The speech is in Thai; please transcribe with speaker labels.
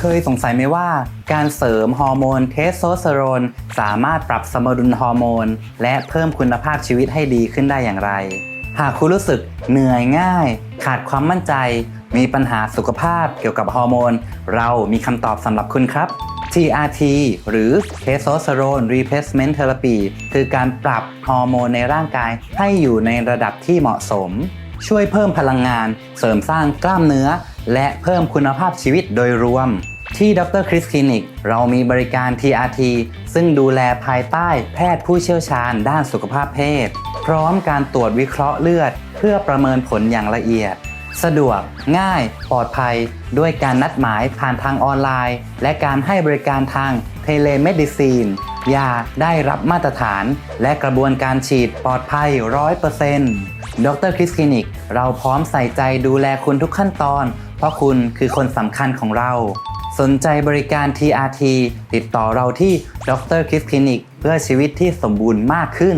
Speaker 1: เคยสงสัยไหมว่าการเสริมฮอร์โมนเทสโทสเตอโรนสามารถปรับสมดุลฮอร์โมน และเพิ่มคุณภาพชีวิตให้ดีขึ้นได้อย่างไร หากคุณรู้สึกเหนื่อยง่าย ขาดความมั่นใจ มีปัญหาสุขภาพเกี่ยวกับฮอร์โมน เรามีคำตอบสำหรับคุณครับ TRT หรือ Testosterone Replacement Therapy คือการปรับฮอร์โมนในร่างกายให้อยู่ในระดับที่เหมาะสม ช่วยเพิ่มพลังงาน เสริมสร้างกล้ามเนื้อ และเพิ่มคุณภาพชีวิตโดยรวม ที่ดรคริสคลินิก เรามีบริการ TRT ซึ่งดูแลภายใต้แพทย์ผู้เชี่ยวชาญด้านสุขภาพเพศ พร้อมการตรวจวิเคราะห์เลือด เพื่อประเมินผลอย่างละเอียด สะดวก ง่าย ปลอดภัย ด้วยการนัดหมายผ่านทางออนไลน์ และการให้บริการทางเทเลเมดิซีนยาได้รับมาตรฐาน และกระบวนการฉีดปลอดภัย 100%ดรคริสคลินิก เราพร้อมใส่ใจดูแลคุณทุกขั้นตอน เพราะคุณคือคนสำคัญของเรา สนใจบริการ TRT ติดต่อเราที่ดรคริสคลินิก เพื่อชีวิตที่สมบูรณ์มากขึ้น